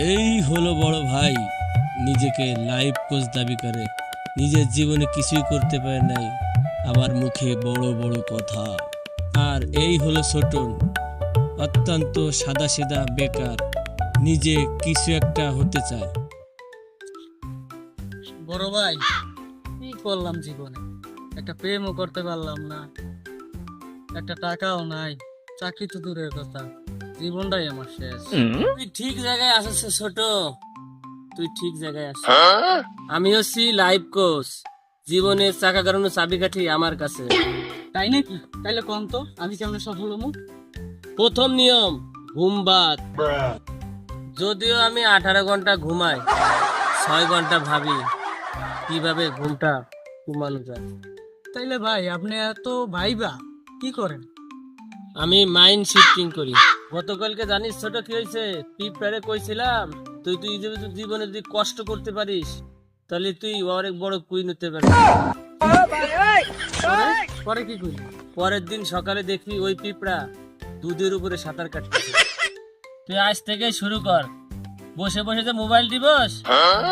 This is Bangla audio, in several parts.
এই হলো বড় ভাই। নিজেকে লাইফ কোচ দাবি করে। নিজের জীবনে কিছুই করতে পারে নাই। আবার মুখে বড় বড় কথা। আর এই হলো ছোটন অত্যন্ত সাদাসিধা বেকার। নিজে কিছু একটা হতে চায়। বড় ভাই, কি করলাম জীবনে? একটা প্রেমও করতে পারলাম না। একটা টাকাও নাই। চাকরি তো দূরের কথা। জীবনটাই আমার শেষ। তুই ঠিক জায়গায় আসছিস ছোট। তুই ঠিক জায়গায় আসছিস আমি হচ্ছি লাইফ কোচ জীবনের চাকা গাড়ানোর চাবিকাঠি আমার কাছে। তাই নাকি? তাইলে কোন তো? আমি কেমন সফল হব? প্রথম নিয়ম ঘুমবাদ যদিও আমি আঠারো ঘণ্টা ঘুমাই ছয় ঘণ্টা ভাবি কীভাবে ঘুমটা ঘুমানো যায়। তাইলে ভাই আপনি এত ভাইবা কি করেন? আমি মাইন্ড শিফটিং করি। গতকালকে জানিস ছোট কি হয়েছে? পিঁপড়ে কইছিলাম, তুই তুই জীবনে যদি কষ্ট করতে পারিস, তাহলে তুই অনেক বড় কুইন হতে পারবি পরে- কি করি পরের দিন সকালে দেখি ওই পিঁপড়া দুধের উপরে সাঁতার কাটতেছে তুই আজ থেকে শুরু কর। বসে বসে যে mobile tips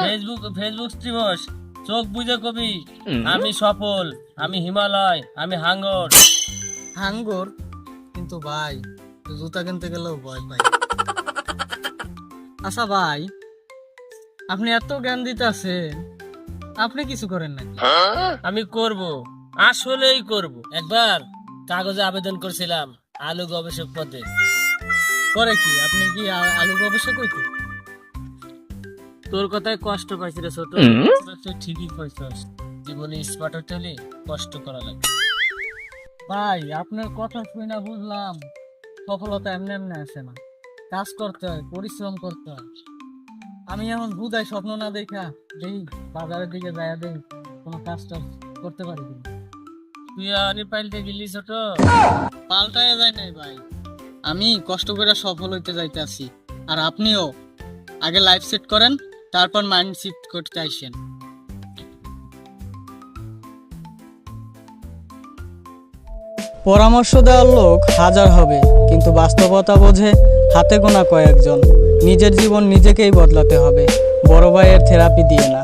Facebook Facebook tips চোখ বুঝে কবি। আমি সফল, আমি হিমালয়, আমি হাঙ্গর। হাঙ্গর? কিন্তু ভাই জুতা কিনতে গেলেও ভয় পাই আচ্ছা ভাই আপনি এত জ্ঞান দিতেছেন আপনি কিছু করেন নাকি? আমি করব আসলেই করব। একবার কাগজে আবেদন করছিলাম আলু গবেষক পদে। করে কি? আপনি কি আ- আলু গবেষক হইতে তোর কথায় কষ্ট পাইছি রে ছোট। তুই ঠিকই কইছস জীবনে স্মার্ট হতে হলে কষ্ট করা লাগে। ভাই আপনার কথা শুনে না বুঝলাম সফলতা এমনি এমনি আসে না কাজ করতে হয়, পরিশ্রম করতে হয়। আমি এমন বুঝাই, স্বপ্ন না দেখা, দেখি বাজারের দিকে যাইয়া দেখি কোনো কাজ করতে পারি কিনা। তুই আনি পাইলতে গেলি ছোট। পাল্টায় যায় নাই ভাই। আমি কষ্ট করে সফল হইতে যাইতে আছি আর আপনিও আগে লাইফ সেট করেন, তারপর মাইন্ড শিফট করতে আইসেন। পরামর্শ দেওয়ার লোক হাজার হবে, কিন্তু বাস্তবতা বোঝে হাতে গোনা কয়েকজন। নিজের জীবন নিজেকেই বদলাতে হবে। বড় ভাইয়ের থেরাপি দিয়ে না।